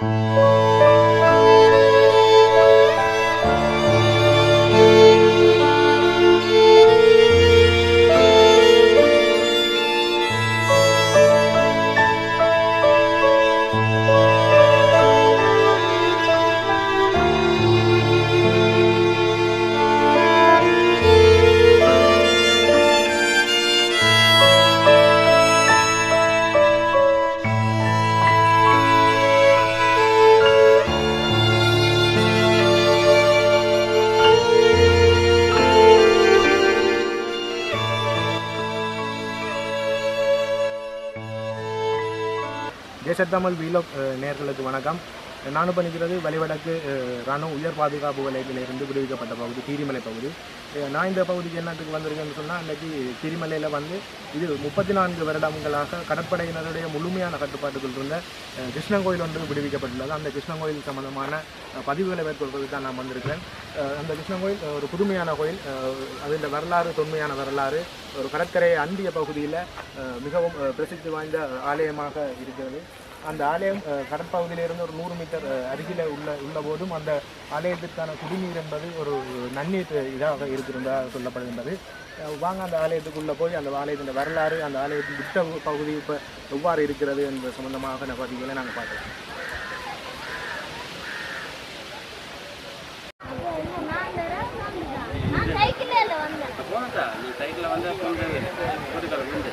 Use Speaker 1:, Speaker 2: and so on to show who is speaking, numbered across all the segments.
Speaker 1: Música தேசத்தமிழ் வீலோ நேர்களுக்கு வணக்கம். நானும் பண்ணிக்கிறது வலிவடக்கு அஹ், ராணுவ உயர் பாதுகாப்பு வலயத்திலிருந்து விடுவிக்கப்பட்ட பகுதி கீரிமலை பகுதி. நான் இந்த பகுதிக்கு என்னத்துக்கு வந்திருக்கேன்னு சொன்னால் அன்றைக்கி கீரிமலையில் வந்து இது முப்பத்தி நான்கு வருடங்களாக கடற்படையினருடைய முழுமையான கட்டுப்பாட்டுக்குள் இருந்த அஹ், கிருஷ்ணன் கோயில் ஒன்று விடுவிக்கப்பட்டுள்ளது. அந்த கிருஷ்ணன் கோயில் சம்பந்தமான பதிவுகளை மேற்கொள்வதற்கு தான் நான் வந்திருக்கிறேன். அந்த கிருஷ்ணன் கோயில் ஒரு புதுமையான கோயில் அதில் வரலாறு தொன்மையான வரலாறு ஒரு கடற்கரையை அண்டிய பகுதியில் மிகவும் பிரசித்தி வாய்ந்த ஆலயமாக இருக்கிறது. அந்த ஆலயம் கடற்பகுதியிலிருந்து ஒரு நூறு மீட்டர் அருகில உள்ள உள்ள போதும் அந்த ஆலயத்திற்கான குடிநீர் என்பது ஒரு நன்னீர் இதாக இருக்கிறதாக சொல்லப்படுகின்றது. வாங்க அந்த ஆலயத்துக்குள்ளே போய் அந்த ஆலயத்தின் வரலாறு அந்த ஆலயத்தின் விட்ட பகுதி இப்போ எவ்வாறு இருக்கிறது என்ற சம்பந்தமாக பதிவுகளை நாங்கள் பார்க்கலாம்.
Speaker 2: நான் சைக்கிளில் வந்தேன்.
Speaker 3: போனதா நீ சைக்கிளில் வந்து கொண்டு கொட்டுக்கலை விழுந்து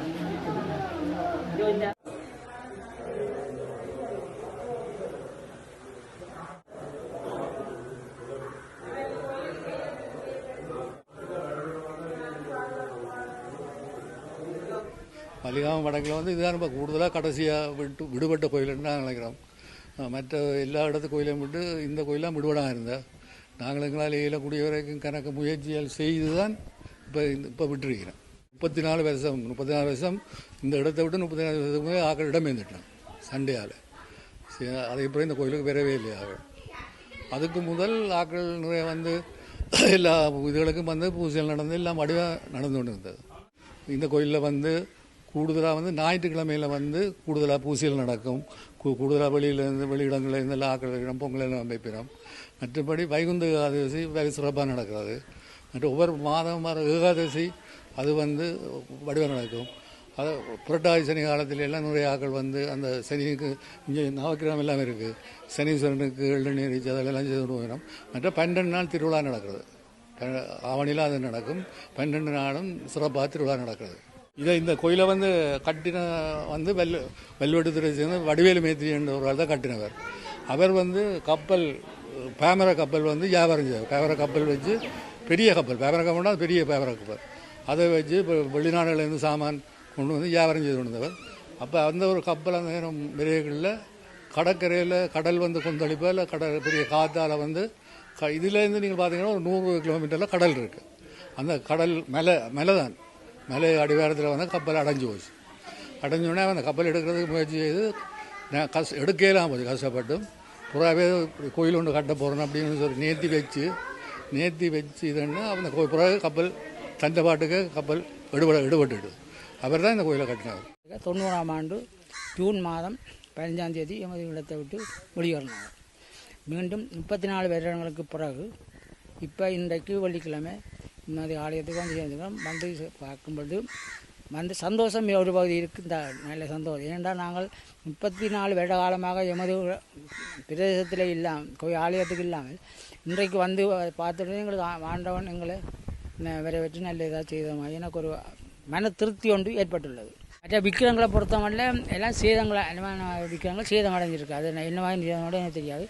Speaker 4: படாரெல்லாம் வச்சு
Speaker 5: வடக்கில் வந்து இதுதான் ரொம்ப கூடுதலாக கடைசியாக விட்டு விடுபட்ட கோயில்னு நான் நினைக்கிறோம். மற்ற எல்லா இடத்து கோயிலையும் விட்டு இந்த கோயிலாம் விடுபடாக இருந்தேன் நாங்கள் எங்களால் இயலக்கூடிய வரைக்கும் கணக்கு முயற்சியால் செய்து தான் இப்போ இந்த இப்போ விட்டுருக்கிறேன். முப்பத்தி நாலு வருஷம் முப்பத்தி நாலு வருஷம் இந்த இடத்த விட்டு முப்பத்தி நாலு வருஷத்துக்கு ஆக்கள் இடம் இருந்துட்டேன் சண்டையால் அதே அப்புறம் இந்த கோயிலுக்கு வரவே இல்லையா அதுக்கு முதல் ஆக்கள் நிறைய வந்து எல்லா இதுகளுக்கும் வந்து பூஜைகள் நடந்து எல்லாம் வடிவாக நடந்து கொண்டு இருந்தது இந்த கோயிலில் வந்து கூடுதலாக வந்து ஞாயிற்றுக்கிழமையில் வந்து கூடுதலாக பூசிகள் நடக்கும். கூ- கூடுதலாக வெளியிலேருந்து வெளியிடங்களில் இருந்து எல்லாம் ஆக்கள் வைக்கிறோம் பொங்கல் எல்லாம் மற்றபடி வைகுந்த ஏகாதசி வெகு சிறப்பாக நடக்கிறது. மற்ற ஒவ்வொரு மாதம் வர ஏகாதசி அது வந்து வடிவம் நடக்கும். அது புரட்டாதி சனி காலத்தில் எல்லாம் நிறைய ஆக்கள் வந்து அந்த சனிக்கு இங்கே நவக்கிரகம் எல்லாம் இருக்குது சனீஸ்வரனுக்கு எள்ளநீர் வச்சு அதெல்லாம் செய்து வரும். மற்ற பன்னெண்டு நாள் திருவிழா நடக்கிறது. ஆவணியில் அது நடக்கும். பன்னெண்டு நாளும் சிறப்பாக திருவிழா நடக்கிறது. இதை இந்த கோயிலை வந்து கட்டின வந்து வெல் வெல்வெடுத்துறை சேர்ந்து வடிவேலு மேத்திரி என்ற ஒரு தான் கட்டினவர். அவர் வந்து கப்பல் பேமர கப்பல் வந்து வியாபாரம் செய்வார் பேமர கப்பல் வச்சு பெரிய கப்பல். பேமர கப்பல்னா பெரிய பேமர கப்பல். அதை வச்சு இப்போ வெளிநாடுகளிலேருந்து சாமான் கொண்டு வந்து வியாபாரம் செய்து கொண்டவர் அப்போ அந்த ஒரு கப்பல் அந்த நேரம் விரைகளில் கடற்கரையில் கடல் வந்து கொந்தளிப்போ இல்லை கடல் பெரிய காற்றால் வந்து க இதுலேருந்து நீங்கள் பார்த்தீங்கன்னா ஒரு நூறு கிலோமீட்டரில் கடல் இருக்குது அந்த கடல் மலை மலை தான் மலை அடிவாரத்தில் வந்து கப்பல் அடைஞ்சு போச்சு அடைஞ்சோடனே அந்த கப்பல் எடுக்கிறதுக்கு முயற்சி செய்து நான் கஷ் எடுக்கலாம் போச்சு கஷ்டப்பட்டும் புறாவே கோயில் ஒன்று கட்ட போகிறோம் அப்படின்னு சொல்லி நேர்த்தி வச்சு நேர்த்தி வச்சு இதுன்னா அந்த கோயில் புறாவே கப்பல் தந்த பாட்டுக்கு கப்பல் விடுபட எடுபட்டுடுது அவர் தான் இந்த கோயிலை கட்டினார்
Speaker 6: தொண்ணூறாம் ஆண்டு ஜூன் மாதம் பதினஞ்சாம் தேதி எமது இடத்தை விட்டு வெளியேறினார் மீண்டும் முப்பத்தி நாலு வருடங்களுக்கு பிறகு இப்போ இன்றைக்கு வெள்ளிக்கிழமை இன்னொரு ஆலயத்துக்கு வந்து சேர்ந்துக்கிறோம். வந்து பார்க்கும்பொழுது வந்து சந்தோஷம் ஒரு பகுதி இருக்குது? இந்த நல்ல சந்தோஷம். ஏனென்றால் நாங்கள் முப்பத்தி நாலு வருட காலமாக எமது பிரதேசத்தில் இல்லாமல் கோயில் ஆலயத்துக்கு இல்லாமல் இன்றைக்கு வந்து பார்த்துட்டு எங்களுக்கு ஆண்டவன் எங்களை ந- வரவேற்று நல்ல இதாக செய்த எனக்கு ஒரு மன திருப்தி ஒன்று ஏற்பட்டுள்ளது. மற்ற விக்கிரங்களை பொறுத்தவரையில எல்லாம் சேதங்களை என்னமான விக்கிரங்கள் சேதம் அடைஞ்சிருக்கு. அது என்ன மாதிரி சேதம் எனக்கு தெரியாது.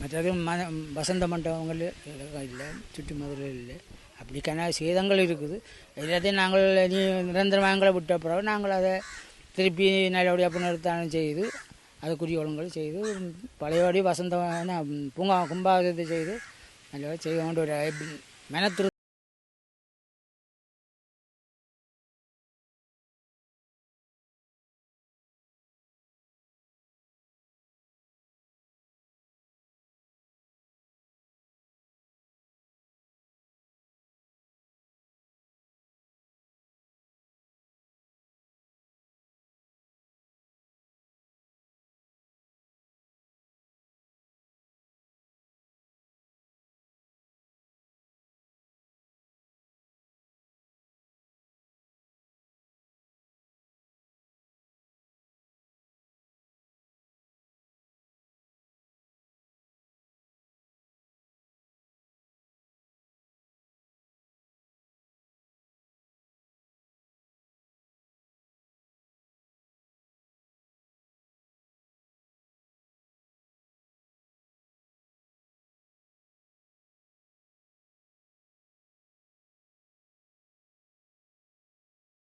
Speaker 6: மற்றது ம வசந்த மண்டபங்கள் இல்லை சுற்று மதுரையில் இல்லை. அப்படிக்கான சேதங்கள் இருக்குது. எல்லாத்தையும் நாங்கள் நீ நிரந்தரமாங்களை விட்ட பிறகு நாங்கள் அதை திருப்பி நல்லபடியாக புனருத்தானம் செய்து அதுக்குரிய ஒழுங்குகள் செய்து பழையபடி வசந்த பூங்கா கும்பாபிஷேகத்தை செய்து நல்லபடியாக செய்ய வேண்டிய ஒரு மன